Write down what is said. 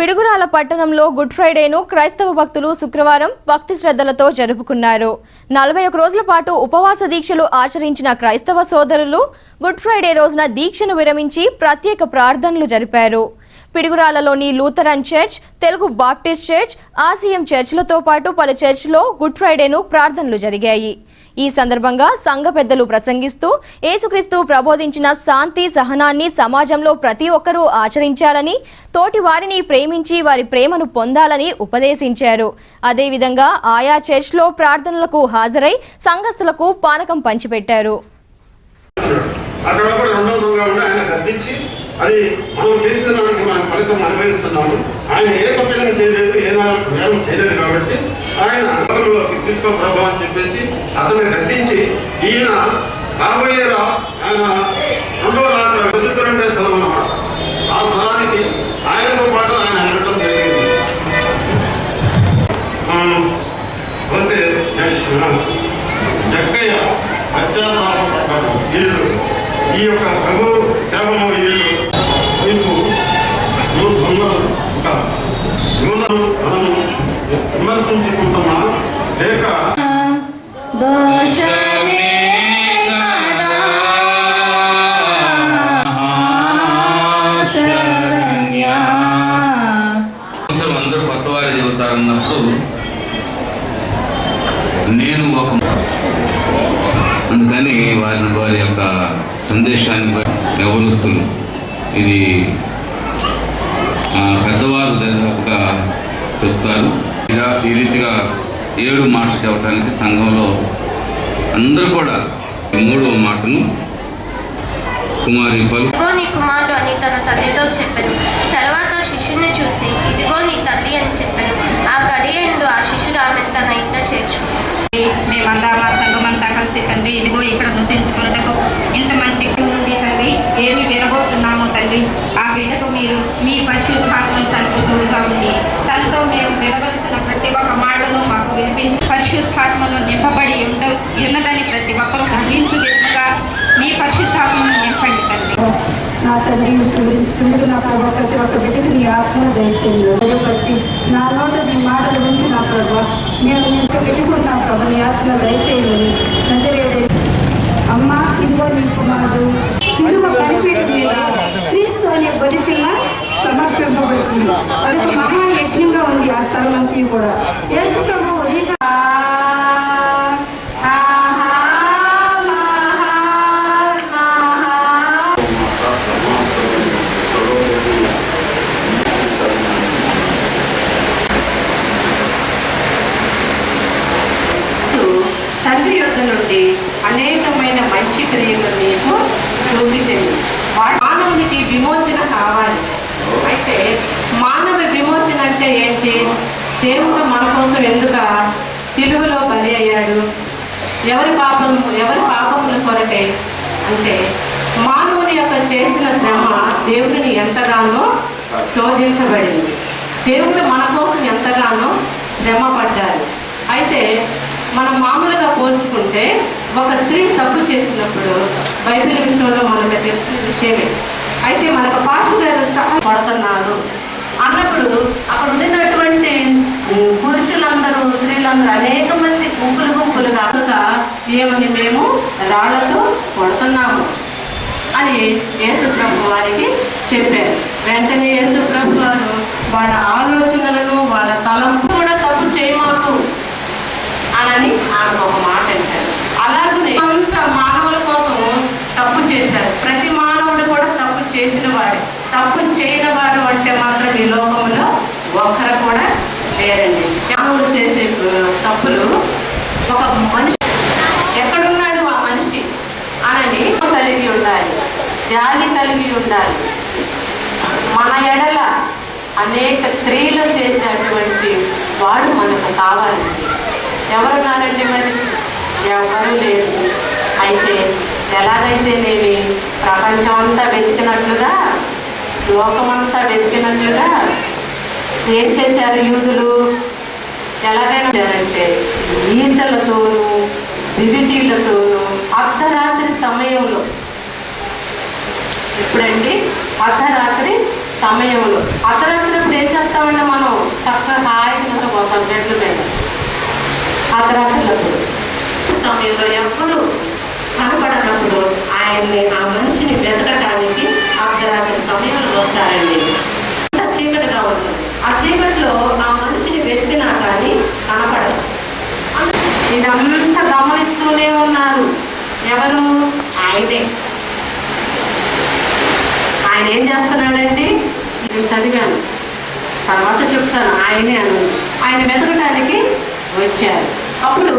పిడుగురాల పట్టణంలో గుడ్ ఫ్రైడేను క్రైస్తవ భక్తులు శుక్రవారం భక్తి శ్రద్ధలతో జరుపుకున్నారు. నలభై ఒక రోజుల పాటు ఉపవాస దీక్షలు ఆచరించిన క్రైస్తవ సోదరులు గుడ్ ఫ్రైడే రోజున దీక్షను విరమించి ప్రత్యేక ప్రార్థనలు జరిపారు. పిడుగురాలలోని Lutheran church Telugu Baptist church ఆసియం చర్చ్లతో పాటు పలు చర్చ్లో గుడ్ ఫ్రైడేను ప్రార్థనలు జరిగాయి. ఈ సందర్భంగా సంఘ పెద్దలు ప్రసంగిస్తూ యేసుక్రీస్తు ప్రబోధించిన శాంతి సహనాన్ని సమాజంలో ప్రతి ఒక్కరూ ఆచరించాలని తోటి వారిని ప్రేమించి వారి ప్రేమను పొందాలని ఉపదేశించారు. అదేవిధంగా ఆయా చర్చ్లో ప్రార్థనలకు హాజరై సంఘస్థులకు పానకం పంచిపెట్టారు. అక్కడ అది మనం చేసిన దానికి మనం ఫలితం అనుభవిస్తున్నాము. ఆయన ఏ తప్పిదం చేయలేదు ఏ నేరం చేయలేదు కాబట్టి ఆయన లోకంలో తీసుకో ప్రభా అని చెప్పేసి అతన్ని కట్టించి ఈయన కాబోయే ఆయన రెండో రాట ప్రసిద్ధులంటే స్థలం అన్నమాట ఆ స్థలానికి ఆయనతో పాటు ఆయన వెళ్ళటం జరిగింది. పోతే జ- జక్కయ్య పశ్చాత్తాపడ్డారు వీళ్ళు ఈ యొక్క ప్రభు సేవలో నేను ఒక అందుకని వారి వారి యొక్క సందేశాన్ని బట్టి ఇది పెద్దవారు ఒక చెప్తారు. ఇలా ఈ రీతిగా ఏడు మాటలు చెప్పడానికి సంఘంలో అందరూ కూడా మూడవ మాటను కుమారి పలు ఇదిగో నీ కుమారుడు అని తన తల్లితో చెప్పాను. తర్వాత శిష్యుని చూసి ఇదిగో నీ తల్లి అని చెప్పాను. ఆ గది ఎందు ఆ శిష్యుడు ఆమె తన ఇంట చేర్చుకున్నాడు. మేమంతా మా సంఘమంతా కలిసి తండ్రి ఇదిగో ఇక్కడ నృతించుకున్నటకు ఇంత మంచి నుండి తండ్రి ఏమి వినబోతున్నాము తండ్రి ఆ బిడ్డకు మీరు మీ పరిశుద్ధాత్మను తనకు తోడుగా ఉండి తనతో మేము వినవలసిన ప్రతి ఒక్క మాటను మాకు వినిపించి పరిశుద్ధాత్మను నింపబడి ఉండ ఉన్నదని ప్రతి ఒక్కరూ గ్రహించు విధంగా మీ పరిశుద్ధాత్మను నింపండి తండ్రి. నా తండ్రి వివరించుకుంటూ నా ప్రభు ప్రతి ఒక్క బిడ్డకి నీ ఆత్మ దయచేయండి వచ్చి నా నోట నీ మాటల గురించి నా ప్రభు నేను నేను పెట్టుకున్న ప్రభు నీ ఆత్మ దయచేయమని నజరేయుడని అమ్మ ఇదిగో నీ కుమారుడు. సినిమ బెనిఫిట్ మీద క్రీస్తు అనే గొర్రెపిల్ల సమర్పింపబడుతుంది. అదొక మహాయజ్ఞంగా ఉంది ఆ స్థలం అంతా కూడా. యేసు దేవుడు మన కోసం ఎందుక? సిలువలో బలి అయ్యాడు. ఎవరి పాపం ఎవరి పాపముల కొరకే? అంటే మానవుని యొక్క చేసిన శ్రమ దేవుడిని ఎంతగానో శోధించబడింది. దేవుడు మన కోసం ఎంతగానో శ్రమ పడ్డారు అయితే మనం మామూలుగా పోల్చుకుంటే ఒక స్త్రీ తప్పు చేసినప్పుడు బైబిల్ విషయంలో మనకు తెలిసిన విషయమే. అయితే మనకు పాస్టర్ గారు చాలా పడుతున్నారు అన్నప్పుడు దేవుని మేము రాళ్ళతో కొడుతున్నాము అని యేసు ప్రభు వారికి చెప్పారు. వెంటనే యేసు ప్రభు వారు వాళ్ళ ఆలోచనలను వాళ్ళ తలంపు కూడా తప్పు చేయమాకు అని ఆమె ఒక మాట అంటారు. అలాగే అంత మానవుల కోసం తప్పు చేశారు. ప్రతి మానవుడు కూడా తప్పు చేసిన వాడు. తప్పు చేయని వాడు అంటే మాత్రం ఈ లోకంలో ఒక్కరు కూడా లేరండి మానవులు చేసే ఆ, తప్పులు ఒక మనిషి ఎక్కడున్నాడు ఆ మనిషి అనని కలిగి ఉండాలి జాలి కలిగి ఉండాలి. మన ఎడల అనేక స్త్రీలు చేసినటువంటి వాడు మనకు కావాలండి కానండి మరి? ఎవరు లేదు అయితే ఎలాగైతేనేమి ప్రపంచం అంతా వెతికినట్లుగా లోకమంతా వెతికినట్లుగా ఏం చేశారు యూదులు? ఎలాగైనా ఈతలతోనూ దివిటీలతోనూ అర్ధరాత్రి సమయంలో ఇప్పుడండి అర్ధరాత్రి సమయంలో. అర్ధరాత్రిప్పుడు ఏం చేస్తామంటే మనం చక్కగా హాయిగా పోతాం బెడ్ల మీద. అర్ధరాత్రులప్పుడు సమయంలో ఎప్పుడు కనపడనప్పుడు ఆయన్ని ఆ మనిషిని వెతకడానికి అర్ధరాత్రి సమయంలో వస్తారండి. చీకటిగా ఉంటుంది. ఆ చీకటిలో ఆ మనిషిని వెతికినా కానీ కనపడదు. ఇదంతా గమనిస్తూనే ఉన్నారు. ఎవరు? ఆయనే. ఆయన ఏం చేస్తున్నాడండి నేను చదివాను. తర్వాత చెప్తాను ఆయనే అని ఆయన వెతకడానికి వచ్చారు. అప్పుడు